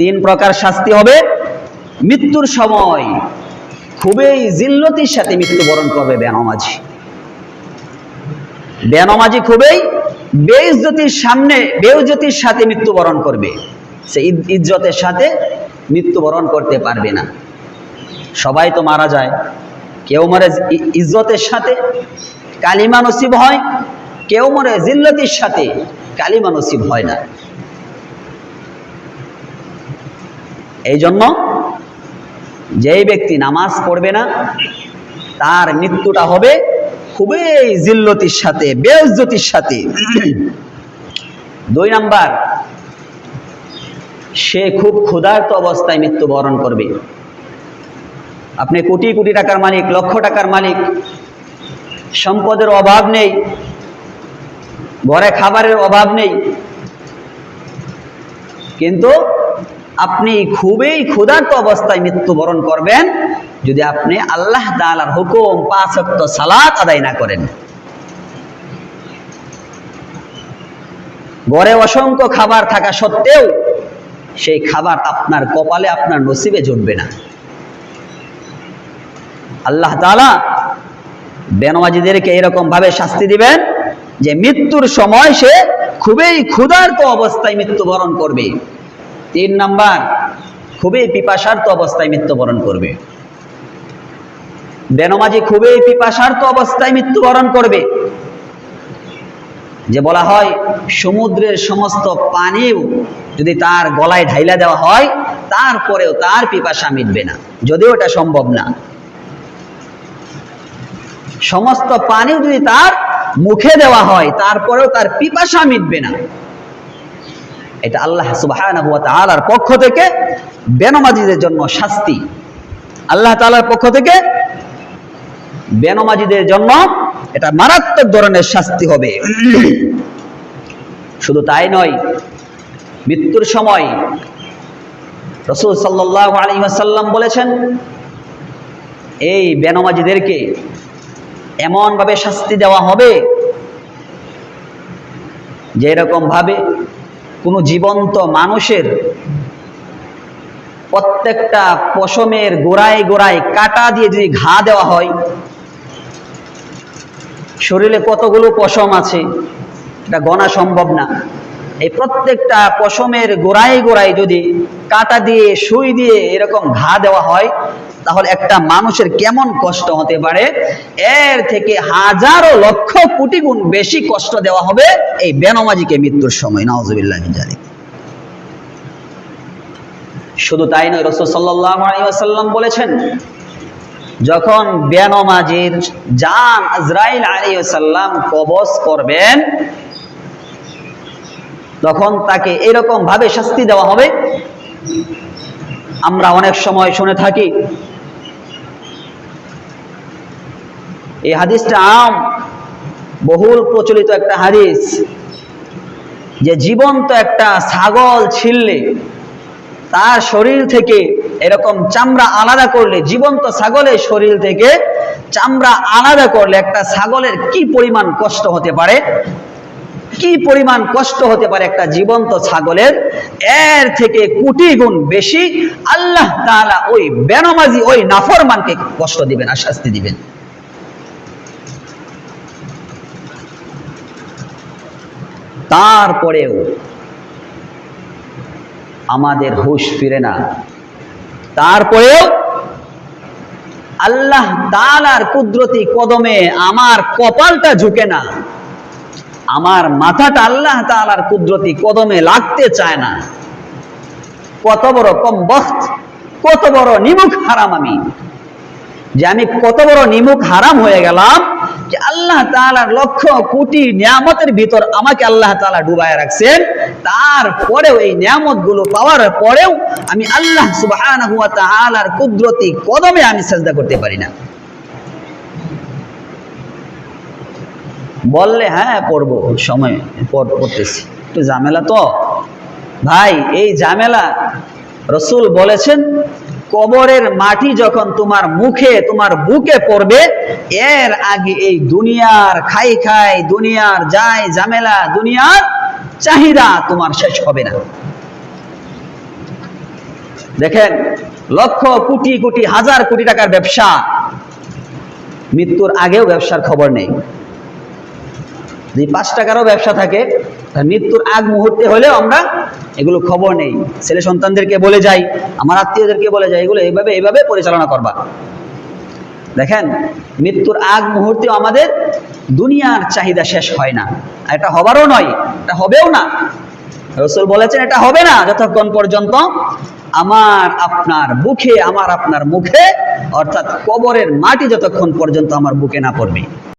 তিন প্রকার শাস্তি হবে। মৃত্যুর সময় খুবই জিল্লতির সাথে মৃত্যুবরণ করবে বেনমাজি। বেনমাজি খুবই বেইজ্জতির সামনে বেউজ্জতির সাথে মৃত্যুবরণ করবে। সে ইজ্জতের সাথে মৃত্যুবরণ করতে পারবে না। সবাই তো মারা যায়। কেউ মরে ইজ্জতের সাথে কালিমা নসিব হয়। কেউ মরে জিল্লতির সাথে কালিমা নসিব হয় না। এই জন্য যেই ব্যক্তি নামাজ পড়বে না, তার মৃত্যুটা হবে খুবই জিল্লতির সাথে বেউজ্জতির সাথে। দুই নাম্বার, সে খুব ক্ষুধার্ত অবস্থায় মৃত্যুবরণ করবে। আপনি কোটি কোটি টাকার মালিক, লক্ষ টাকার মালিক, সম্পদের অভাব নেই, ঘরে খাবারের অভাব নেই, কিন্তু আপনি খুবই ক্ষুধার্ত অবস্থায় মৃত্যুবরণ করবেন যদি আপনি আল্লাহ তাআলার হুকুম পাঁচ সালাত আদায় না করেন। ঘরে অসংখ্য খাবার থাকা সত্ত্বেও সেই খাবার আপনার কপালে আপনার নসিবে জুটবে না। আল্লাহ তাআলা বেনমাজিদেরকে এরকম ভাবে শাস্তি দিবেন যে মৃত্যুর সময় সে খুবই ক্ষুধার্ত অবস্থায় মৃত্যুবরণ করবে। তিন নাম্বার, খুবই পিপাসার্ত অবস্থায় মৃত্যুবরণ করবে। বেনমাজি খুবই পিপাসার্ত অবস্থায় মৃত্যুবরণ করবে। যে বলা হয়, সমুদ্রের সমস্ত পানিও যদি তার গলায় ঢাইলা দেওয়া হয়, তারপরেও তার পিপাসা মিটবে না। যদিও এটা সম্ভব না। সমস্ত পানিও যদি তার মুখে দেওয়া হয়, তারপরেও তার পিপাসা মিটবে না। এটা আল্লাহ তাআলার পক্ষ থেকে বেনমাজিদের জন্য শাস্তি। আল্লাহ তাআলার পক্ষ থেকে বেনমাজিদের জন্য এটা মারাত্মক ধরনের শাস্তি হবে। শুধু তাই নয়, মৃত্যুর সময় রসুল সাল্লাল্লাহু আলাইহি ওয়াসাল্লাম বলেছেন, এই বেনমাজিদেরকে এমনভাবে শাস্তি দেওয়া হবে যে এরকম ভাবে কোনো জীবন্ত মানুষের প্রত্যেকটা পশমের গোড়ায় গোড়ায় কাটা দিয়ে যদি ঘা দেওয়া হয়, শরীরে কতগুলো পশম আছে, এটা গণা সম্ভব না। এই প্রত্যেকটা পশমের গোড়ায় গোড়ায় যদি কাটা দিয়ে, সুই দিয়ে এরকম ঘা দেওয়া হয়, তাহলে একটা মানুষের কেমন কষ্ট হতে পারে? এর থেকে হাজারো লক্ষ কোটি গুণ বেশি কষ্ট দেওয়া হবে এই বেনমাজিকে মৃত্যুর সময়। নওয়াজবিল্লাহ জানি শুধু তাই নয়, রসুল আলাইহি বলেছেন, যখন বেনমাজির জান আজরাইল আলাইহিস সালাম কবজ করবেন তখন তাকে এরকম ভাবে শাস্তি দেওয়া হবে। আমরা অনেক সময় শুনে থাকি, এই হাদিসটা আম, বহুল প্রচলিত একটা হাদিস যে জীবন্ত একটা ছাগল ছিললে, তার শরীর থেকে এরকম চামড়া আলাদা করলে, জীবন্ত ছাগলের শরীর থেকে চামড়া আলাদা করলে একটা ছাগলের কি পরিমাণ কষ্ট হতে পারে? কি পরিমাণ কষ্ট হতে পারে একটা জীবন্ত ছাগলের? এর থেকে কোটি গুণ বেশি আল্লাহ তাআলা ওই বেনমাজি, ওই নাফরমানকে কষ্ট দিবেন আর শাস্তি দিবেন। তারপরেও আমাদের হুশ ফিরে না। তারপরেও আল্লাহ তালার কুদরতি কদমে আমার কপালটা ঝুঁকে না। আমার মাথাটা আল্লাহ তালার কুদরতি কদমে লাগতে চায় না। কত বড় কম বখত কত বড় নিমুখ হারাম আমি। যে আমি কত বড় নিমুখ হারাম হয়ে গেলাম যে আল্লাহ তাআলার লক্ষ কোটি নিয়ামতের ভিতর আমাকে আল্লাহ তাআলা ডুবায় রাখছেন। তারপরেও এই নিয়ামতগুলো পাওয়ার পরেও আমি আল্লাহ ওয়া কুদরতি কদমে আমি সেজদা করতে পারি না। বললে হ্যাঁ পড়ব সময় পড়তেছি। একটু ঝামেলা তো। ভাই, এই ঝামেলা রসুল বলেছেন, কবরের মাটি যখন তোমার মুখে, তোমার বুকে পড়বে, এর আগে এই দুনিয়ার খাই খাই, দুনিয়ার যায় ঝামেলা, দুনিয়ার চাহিদা তোমার শেষ হবে না। দেখেন, লক্ষ কোটি কোটি, হাজার কোটি টাকার ব্যবসা, মৃত্যুর আগেও ব্যবসার খবর নেই। যদি পাঁচ টাকারও ব্যবসা থাকে মৃত্যুর আগ মুহূর্তে হলেও আমরা এগুলো খবর নেই। ছেলে সন্তানদেরকে বলে যাই, আমার আত্মীয়দেরকে বলে যাই, এগুলো এইভাবে এইভাবে পরিচালনা করবা। দেখেন, মৃত্যুর আগ মুহূর্তে আমাদের দুনিয়ার চাহিদা শেষ হয় না। আর এটা হবারও নয়, এটা হবেও না। রসুল বলেছেন, এটা হবে না যতক্ষণ পর্যন্ত আমার আপনার বুকে, আমার আপনার মুখে, অর্থাৎ কবরের মাটি যতক্ষণ পর্যন্ত আমার বুকে না পড়বে।